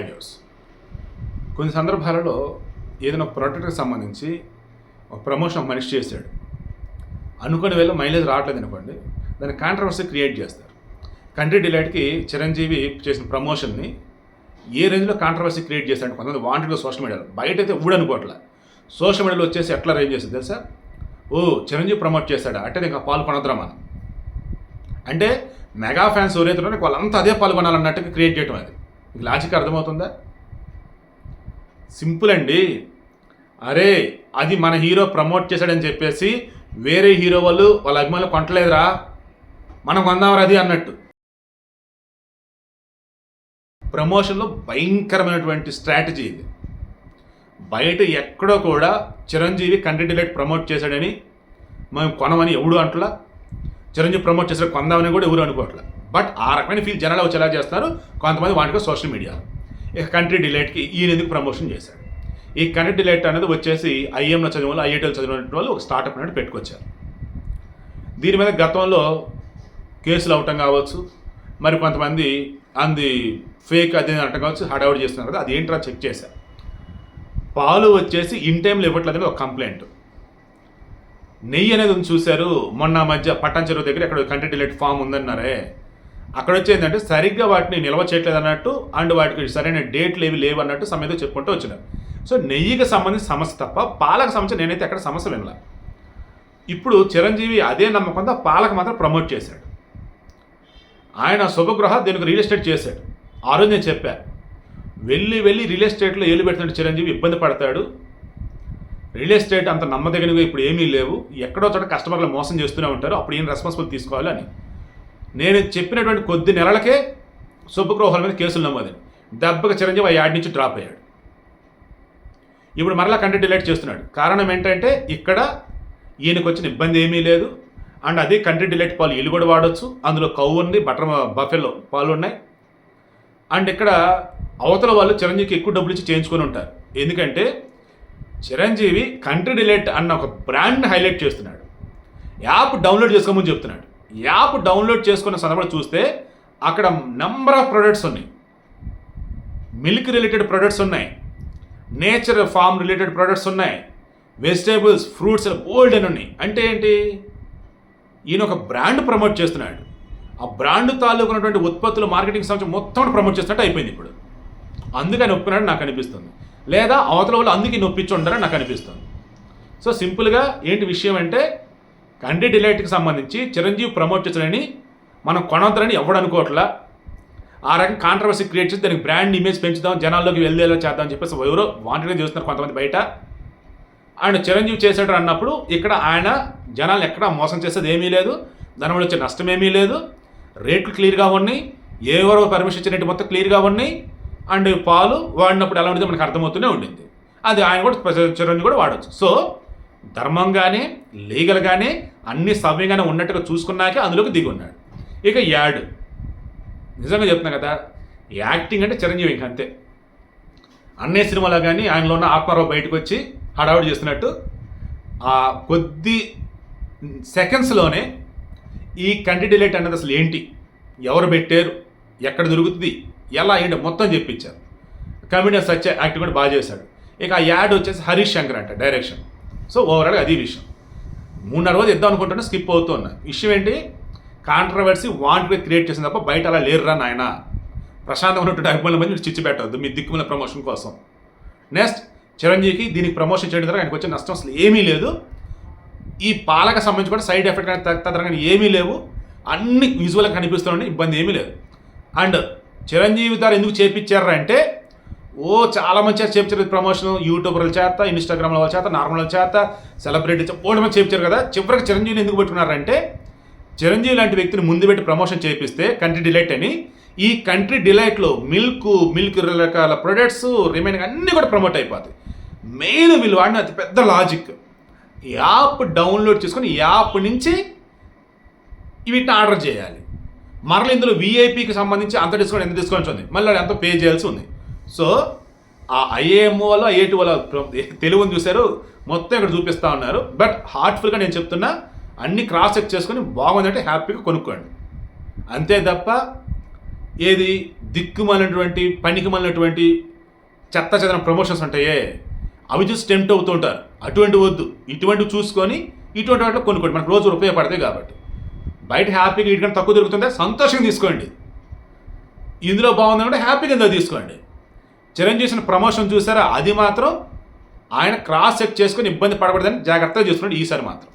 Ideas. కొన్ని సందర్భాలలో ఏదైనా ఒక ప్రోడక్ట్కి సంబంధించి ఒక ప్రమోషన్ మనిషి చేశాడు. అనుకునే వేళ మైలేజ్ రావట్లేదు అనుకోండి దాన్ని కాంట్రవర్సీ క్రియేట్ చేస్తారు. కంట్రీ డిలైట్కి చిరంజీవి చేసిన ప్రమోషన్ని ఏ రేంజ్లో కాంట్రవర్సీ క్రియేట్ చేశాడు కొంతమంది వాంటెడ్గా సోషల్ మీడియాలో బయట అయితే ఊడనుకోవట్లే సోషల్ మీడియాలో వచ్చేసి ఎట్లా రేంజ్ చేస్తుంది తెలుసా? ఓ చిరంజీవి ప్రమోట్ చేశాడా? అంటే ఇంకా పాల్గొనద్దాం మనం. అంటే మెగా ఫ్యాన్స్ ఎవరైతే వాళ్ళంతా అదే పాల్గొనాలన్నట్టుగా క్రియేట్ చేయటం అది. మీకు లాజిక్ అర్థమవుతుందా? సింపుల్ అండి. అరే అది మన హీరో ప్రమోట్ చేశాడని చెప్పేసి వేరే హీరో వాళ్ళు వాళ్ళ అభిమానులు కొంటలేదురా మనం కొందామరా అది అన్నట్టు. ప్రమోషన్లో భయంకరమైనటువంటి స్ట్రాటజీ ఇది. బయట ఎక్కడో కూడా చిరంజీవి కంటెంట్ డిలైట్ ప్రమోట్ చేశాడని మేము కొనమని ఎవడు అంటలా? చిరంజీవి ప్రమోట్ చేసాడు కొందామని కూడా ఎవరు అనుకోవట్లే? బట్ ఆ రకమైన ఫీల్ జనాలు వచ్చేలా చేస్తున్నారు కొంతమంది వాటికి సోషల్ మీడియా. ఇక కంట్రీ డిలైట్కి ఈయన ఎందుకు ప్రమోషన్ చేశారు? ఈ కంట్రీ డిలైట్ అనేది వచ్చేసి ఐఎంలో చదివిన వాళ్ళు ఐఐటీలో చదివిన వాళ్ళు ఒక స్టార్టప్ అనేది పెట్టుకొచ్చారు. దీని మీద గతంలో కేసులు అవటం కావచ్చు మరి కొంతమంది అంది ఫేక్ అది ఇది అనటం కావచ్చు హడావుడి చేస్తున్నారు కదా అది ఏంట్రా చెక్ చేశారు. పాలు వచ్చేసి ఇన్ టైంలో ఇవ్వట్లేదని ఒక కంప్లైంట్. నెయ్యి అనేది చూశారు మొన్న మధ్య పట్టం చెరువు దగ్గర అక్కడ కంట్రీ డిలైట్ ఫామ్ ఉందన్నారే. అక్కడ వచ్చేందంటే సరిగ్గా వాటిని నిల్వ చేయట్లేదు అన్నట్టు అండ్ వాటికి సరైన డేట్లు ఏవి లేవు అన్నట్టు సమయంతో చెప్పుకుంటూ వచ్చినారు. సో నెయ్యికి సంబంధించిన సమస్య తప్ప పాలకు సంబంధించి నేనైతే ఎక్కడ సమస్య వినలా. ఇప్పుడు చిరంజీవి అదే నమ్మకంతో పాలకు మాత్రం ప్రమోట్ చేశాడు. ఆయన శుభగ్రహ దీనికి రియల్ ఎస్టేట్ చేశాడు. ఆ రోజు నేను చెప్పా వెళ్ళి వెళ్ళి రియల్ ఎస్టేట్లో ఏలు పెడుతుంటే చిరంజీవి ఇబ్బంది పడతాడు. రియల్ ఎస్టేట్ అంత నమ్మదగినవి ఇప్పుడు ఏమీ లేవు. ఎక్కడో చోట కస్టమర్లు మోసం చేస్తూనే ఉంటారు. అప్పుడు ఏం రెస్పాన్సిబుల్ తీసుకోవాలి అని. నేను చెప్పినటువంటి కొద్ది నెలలకే శుభగృహాల మీద కేసులు నమోదు దెబ్బకి చిరంజీవి ఆ యాడ్ నుంచి డ్రాప్ అయ్యాడు. ఇప్పుడు మరలా కంటెంట్ డిలైట్ చేస్తున్నాడు. కారణం ఏంటంటే ఇక్కడ ఈయనకు వచ్చిన ఇబ్బంది ఏమీ లేదు. అండ్ అదే కంటెంట్ డిలైట్ పాలు ఇల్లు కూడా వాడొచ్చు. అందులో కవ్వు ఉంది బటర్ బఫెలో పాలు ఉన్నాయి. అండ్ ఇక్కడ అవతల వాళ్ళు చిరంజీవికి ఎక్కువ డబ్బులు ఇచ్చి చేయించుకొని ఉంటారు. ఎందుకంటే చిరంజీవి కంట్రీ డిలైట్ అన్న ఒక బ్రాండ్ని హైలైట్ చేస్తున్నాడు. యాప్ డౌన్లోడ్ చేసుకోమని చెప్తున్నాడు. యాప్ డౌన్లోడ్ చేసుకున్న సందర్భంలో చూస్తే అక్కడ నెంబర్ ఆఫ్ ప్రొడక్ట్స్ ఉన్నాయి. మిల్క్ రిలేటెడ్ ప్రొడక్ట్స్ ఉన్నాయి. నేచర్ ఫామ్ రిలేటెడ్ ప్రొడక్ట్స్ ఉన్నాయి. వెజిటేబుల్స్ ఫ్రూట్స్ ఓల్డ్ అని ఉన్నాయి. అంటే ఏంటి? ఈయన ఒక బ్రాండ్ ప్రమోట్ చేస్తున్నాడు. ఆ బ్రాండ్ తాలూకు ఉన్నటువంటి ఉత్పత్తులు మార్కెటింగ్ సంస్థ మొత్తం ప్రమోట్ చేసినట్టు అయిపోయింది ఇప్పుడు. అందుకని ఒప్పుకున్నాడు నాకు అనిపిస్తుంది. లేదా అవతల వాళ్ళు అందుకే నొప్పించి ఉండరని నాకు అనిపిస్తుంది. సో సింపుల్గా ఏంటి విషయం అంటే కంటి డిలైట్కి సంబంధించి చిరంజీవి ప్రమోట్ చేశాడని మనం కొనవద్దని ఎవడు అనుకోవట్లా? ఆ రకం కాంట్రవర్సీ క్రియేట్ చేసి దానికి బ్రాండ్ ఇమేజ్ పెంచుదాం జనాల్లోకి వెళ్ళేలా చేద్దాం అని చెప్పేసి ఎవరో వాంటెడ్గా చేస్తున్నారు కొంతమంది బయట. ఆయన చిరంజీవి చేశాడు అన్నప్పుడు ఇక్కడ ఆయన జనాలు ఎక్కడ మోసం చేసేది ఏమీ లేదు. దానివల్ల వచ్చే నష్టం ఏమీ లేదు. రేట్లు క్లియర్గా ఉన్నాయి. ఎవరో పర్మిషన్ ఇచ్చినట్టు మొత్తం క్లియర్గా ఉన్నాయి. అండ్ పాలు వాడినప్పుడు ఎలా ఉండేది మనకు అర్థమవుతూనే ఉండింది. అది ఆయన కూడా చిరంజీవి కూడా వాడచ్చు. సో ధర్మంగానే లీగల్గానే అన్ని సవ్యంగానే ఉన్నట్టుగా చూసుకున్నాకే అందులోకి దిగి ఉన్నాడు. ఇక యాడ్. నిజంగా చెప్తున్నా కదా యాక్టింగ్ అంటే చిరంజీవి ఇంక అంతే. అన్నే సినిమాలో కానీ ఆయనలో ఉన్న ఆత్మారావు బయటకు వచ్చి హడావుడి చేస్తున్నట్టు ఆ కొద్ది సెకండ్స్లోనే ఈ కంటి డిలేట్ అన్నది అసలు ఏంటి? ఎవరు పెట్టారు? ఎక్కడ దొరుకుతుంది? ఎలా ఏంటి మొత్తం చెప్పించారు. కమిడియన్ సత్య యాక్టింగ్ కూడా బాగా చేశాడు. ఇక ఆ యాడ్ వచ్చేసి హరీష్ శంకర్ అంట డైరెక్షన్. సో ఓవరాల్గా అది విషయం. మూడున్నర రోజు ఇద్దాం అనుకుంటున్నా స్కిప్ అవుతూ విషయం ఏంటి? కాంట్రవర్సీ వాంట్గా క్రియేట్ చేసిన తప్ప బయట అలా లేరురా నాయన. ప్రశాంతం ఉన్నటువంటి అభిమానుల మంది మీరు చిచ్చి పెట్టద్దు మీ దిక్కుమల ప్రమోషన్ కోసం. నెక్స్ట్ చిరంజీవికి దీనికి ప్రమోషన్ చేయడం ద్వారా ఆయనకు వచ్చే నష్టం అసలు ఏమీ లేదు. ఈ పాలకు సంబంధించి కూడా సైడ్ ఎఫెక్ట్ కానీ తదితర కానీ ఏమీ లేవు. అన్ని విజువల్గా కనిపిస్తున్నాయి ఇబ్బంది ఏమీ లేదు. అండ్ చిరంజీవి ద్వారా ఎందుకు చేపించారంటే అంటే ఓ చాలా మంచిగా చేపించారు ప్రమోషన్ యూట్యూబర్ల చేత ఇన్స్టాగ్రామ్ల వాళ్ళ చేత నార్మల్ చేత సెలబ్రిటీ ఓడి మంది చేపించారు కదా. చివరికి చిరంజీవిని ఎందుకు పెట్టుకున్నారంటే చిరంజీవి లాంటి వ్యక్తిని ముందు పెట్టి ప్రమోషన్ చేపిస్తే కంట్రీ డిలైట్ అని ఈ కంట్రీ డిలైట్లో మిల్క్ మిల్క్ రకాల ప్రొడక్ట్స్ రిమైనింగ్ అన్నీ కూడా ప్రమోట్ అయిపోతాయి. మెయిన్ వీళ్ళు వాడిన అతి పెద్ద లాజిక్ యాప్ డౌన్లోడ్ చేసుకొని యాప్ నుంచి వీటిని ఆర్డర్ చేయాలి. మరల ఇందులో వీఐపీకి సంబంధించి అంత డిస్కౌంట్ ఎంత డిస్కౌంట్ ఉంది? మళ్ళీ ఎంతో పే చేయాల్సి ఉంది. సో ఆ ఐఏఎంఓ వల్ల ఐఏటి వల్ల తెలుగుని చూశారు. మొత్తం ఇక్కడ చూపిస్తా ఉన్నారు. బట్ హార్ట్ఫుల్గా నేను చెప్తున్నా అన్ని క్రాస్ చెక్ చేసుకొని బాగుందంటే హ్యాపీగా కొనుక్కోండి. అంతే తప్ప ఏది దిక్కుమాలినటువంటి పనికిమాలినటువంటి చెత్త చెదన ప్రమోషన్స్ ఉంటాయే. అవి చూసి టెంప్ట్ అవుతూ ఉంటారు. అటువంటి వద్దు. ఇటువంటివి చూసుకొని ఇటువంటి వాటిలో కొనుక్కోండి. మనకు రోజు ఉపయోగపడతాయి కాబట్టి. బయట హ్యాపీగా ఇటుకంటే తక్కువ దొరుకుతుంటే సంతోషంగా తీసుకోండి. ఇందులో బాగుందంటే హ్యాపీగా ఇందులో తీసుకోండి. చిరంజీవి చేసిన ప్రమోషన్ చూసారా? అది మాత్రం ఆయన క్రాస్ చెక్ చేసుకుని ఇబ్బంది పడకూడదని జాగ్రత్తగా చూస్తున్నాడు ఈసారి మాత్రం.